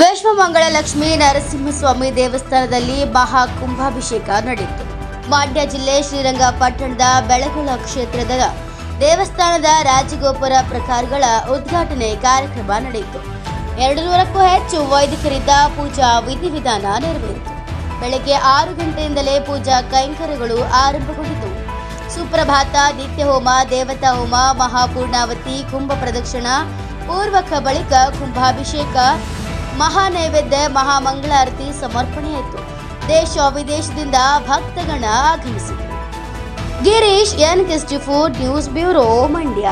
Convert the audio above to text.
ವಿಶ್ವಮಂಗಳ ಲಕ್ಷ್ಮೀ ನರಸಿಂಹಸ್ವಾಮಿ ದೇವಸ್ಥಾನದಲ್ಲಿ ಮಹಾ ಕುಂಭಾಭಿಷೇಕ ನಡೆಯಿತು. ಮಂಡ್ಯ ಜಿಲ್ಲೆ ಶ್ರೀರಂಗಪಟ್ಟಣದ ಬೆಳಗುಳ ಕ್ಷೇತ್ರದ ದೇವಸ್ಥಾನದ ರಾಜಗೋಪುರ ಪ್ರಕಾರಗಳ ಉದ್ಘಾಟನೆ ಕಾರ್ಯಕ್ರಮ ನಡೆಯಿತು. ಎರಡು ನೂರಕ್ಕೂ ಹೆಚ್ಚು ವೈದಿಕರಿದ್ದ ಪೂಜಾ ವಿಧಿವಿಧಾನ ನೆರವೇರಿತು. ಬೆಳಗ್ಗೆ ಆರು ಗಂಟೆಯಿಂದಲೇ ಪೂಜಾ ಕೈಂಕರ್ಯಗಳು ಆರಂಭಗೊಂಡಿತು ಸುಪ್ರಭಾತ ನಿತ್ಯ ಹೋಮ ದೇವತಾ ಹೋಮ, ಮಹಾಪೂರ್ಣಾವತಿ, ಕುಂಭ ಪ್ರದಕ್ಷಿಣ, ಪೂರ್ವಕ ಬಳಿಕ ಕುಂಭಾಭಿಷೇಕ ಮಹಾನೈವೇದ್ಯ ಮಹಾಮಂಗಳಾರತಿ ಸಮರ್ಪಣೆಯಾಯಿತು ದೇಶ ವಿದೇಶದಿಂದ ಭಕ್ತಗಣ ಆಗಮಿಸಿದರು. Girish N food news bureau Mandya.